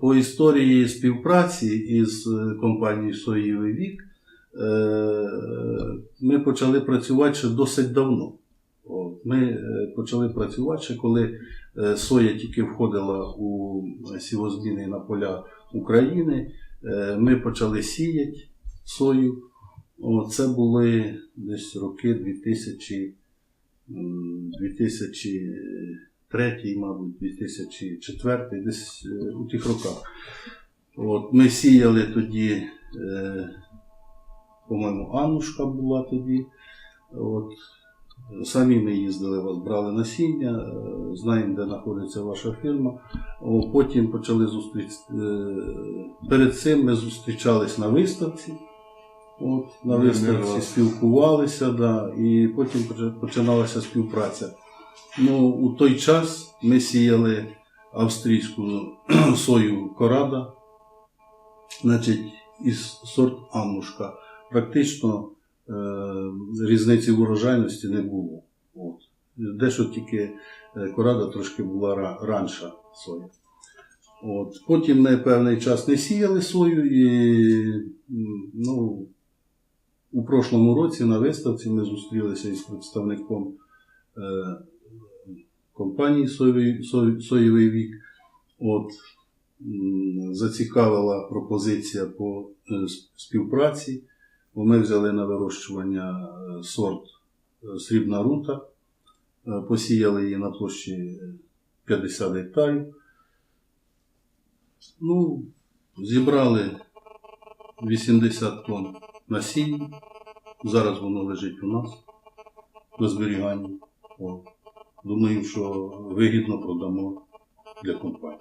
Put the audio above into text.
по історії співпраці із е, компанією Соєвий Вік е, ми почали працювати ще досить давно. Ми е, почали працювати ще коли Соя тільки входила у сівозміни на поля України. Ми почали сіяти сою. Це були десь роки 2000, 2000 третій, мабуть, 2004, десь е, у тих роках. От, Ми сіяли тоді, е, по-моєму, Аннушка була тоді. От, Самі ми їздили, вас брали насіння, е, знаємо, де знаходиться ваша фірма. Потім почали зустріч... Перед цим ми зустрічались на виставці. От, На виставці спілкувалися, да, і потім починалася співпраця. Ну, у той час ми сіяли австрійську сою Корада, значить, із сорт Аннушка. Практично е, різниці в урожайності не було. От. Дещо тільки е, Корада трошки була ра- раніша соя. От. Потім ми певний час не сіяли сою і ну, у прошлому році на виставці ми зустрілися із представником е, компанії Соєвий, вік. От, зацікавила пропозиція по е, співпраці, ми взяли на вирощування е, сорт е, срібна рута, посіяли її на площі е, 50 гектарів. Ну, зібрали 80 тонн насіння. Зараз воно лежить у нас на зберіганні. Думаємо, що вигідно продамо для компанії.